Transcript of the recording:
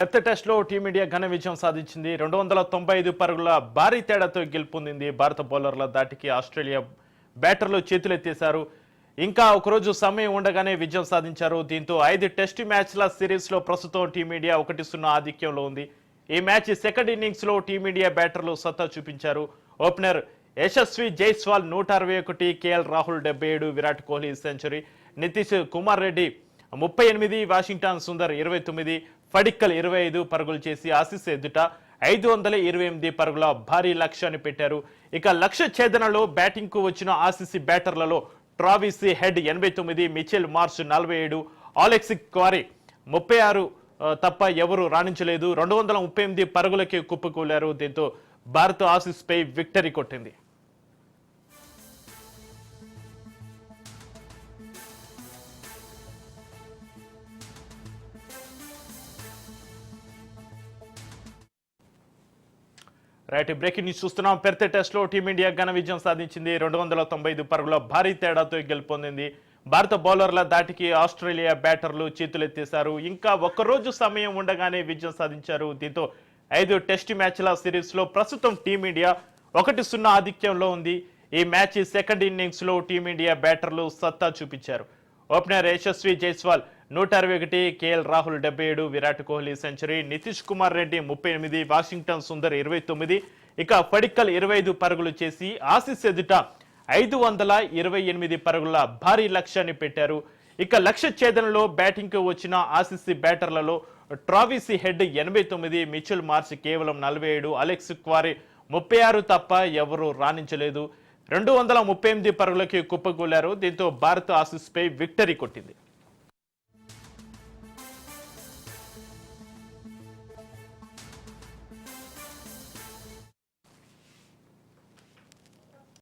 పెద్ద టెస్ట్లో టీమిండియా ఘన విజయం సాధించింది. రెండు వందల తొంభై ఐదు పరుగుల భారీ తేడాతో గెలుపొందింది భారత బౌలర్ల దాటికి ఆస్ట్రేలియా బ్యాటర్లు చేతులెత్తేశారు. ఇంకా ఒకరోజు సమయం ఉండగానే విజయం సాధించారు. దీంతో ఐదు టెస్ట్ మ్యాచ్ల సిరీస్లో ప్రస్తుతం టీమిండియా ఒకటి సున్నా ఆధిక్యంలో ఉంది. ఈ మ్యాచ్ సెకండ్ ఇన్నింగ్స్లో టీమిండియా బ్యాటర్లు సత్తా చూపించారు. ఓపెనర్ యశస్వి జైస్వాల్ నూట అరవై ఒకటి కేఎల్ రాహుల్ డెబ్బై ఏడు విరాట్ కోహ్లీ సెంచరీ నితీష్ కుమార్ రెడ్డి ముప్పై ఎనిమిది వాషింగ్టన్ సుందర్ ఇరవై తొమ్మిది ఫడిక్కల్ ఇరవై ఐదు పరుగులు చేసి ఆసీస్ ఎదుట ఐదు వందల ఇరవై ఎనిమిది పరుగుల భారీ లక్ష్యాన్ని పెట్టారు. ఇక లక్ష్య ఛేదనలో బ్యాటింగ్కు వచ్చిన ఆసిసి బ్యాటర్లలో ట్రావిసి హెడ్ ఎనభై తొమ్మిది మిచెల్ మార్చ్ నలభై ఏడు ఆలెక్స్ క్వారీ ముప్పై ఆరు తప్ప ఎవరు రాణించలేదు. రెండు వందల ముప్పై ఎనిమిది పరుగులకి కుప్పకూలారు. దీంతో భారత్ ఆసిస్పై విక్టరీ కొట్టింది. రైట్ బ్రేకింగ్ న్యూస్ చూస్తున్నాం. పెర్త్ టెస్ట్లో టీమిండియా ఘన విజయం సాధించింది. రెండు వందల తొంభై ఐదు పరుగుల భారీ తేడాతో గెలుపొందింది భారత బౌలర్ల దాటికి ఆస్ట్రేలియా బ్యాటర్లు చేతులెత్తేశారు. ఇంకా ఒక్కరోజు సమయం ఉండగానే విజయం సాధించారు. దీంతో ఐదు టెస్ట్ మ్యాచ్ల సిరీస్లో ప్రస్తుతం టీమిండియా ఒకటి సున్నా ఆధిక్యంలో ఉంది. ఈ మ్యాచ్ సెకండ్ ఇన్నింగ్స్లో టీమిండియా బ్యాటర్లు సత్తా చూపించారు. ఓపెనర్ యశస్వి జైస్వాల్ నూట అరవై ఒకటి కేఎల్ రాహుల్ డెబ్బై ఏడు విరాట్ కోహ్లీ సెంచరీ నితీష్ కుమార్ రెడ్డి ముప్పై ఎనిమిది వాషింగ్టన్ సుందర్ ఇరవై తొమ్మిది. ఇక ఫడిక్కల్ ఇరవై ఐదు పరుగులు చేసి ఆసీస్ ఎదుట ఐదు వందల ఇరవై ఎనిమిది పరుగుల భారీ లక్ష్యాన్ని పెట్టారు. ఇక లక్ష్య ఛేదనలో బ్యాటింగ్కు వచ్చిన ఆసీసీ బ్యాటర్లలో ట్రావిసి హెడ్ ఎనభై తొమ్మిది మిచుల్ మార్చ్ కేవలం నలభై ఏడు అలెక్స్ క్వారీ ముప్పై ఆరు తప్ప ఎవరూ రాణించలేదు. రెండు వందల ముప్పై ఎనిమిది పరుగులకి కుప్పకూలారు. దీంతో భారత్ ఆసిస్పై విక్టరీ కొట్టింది.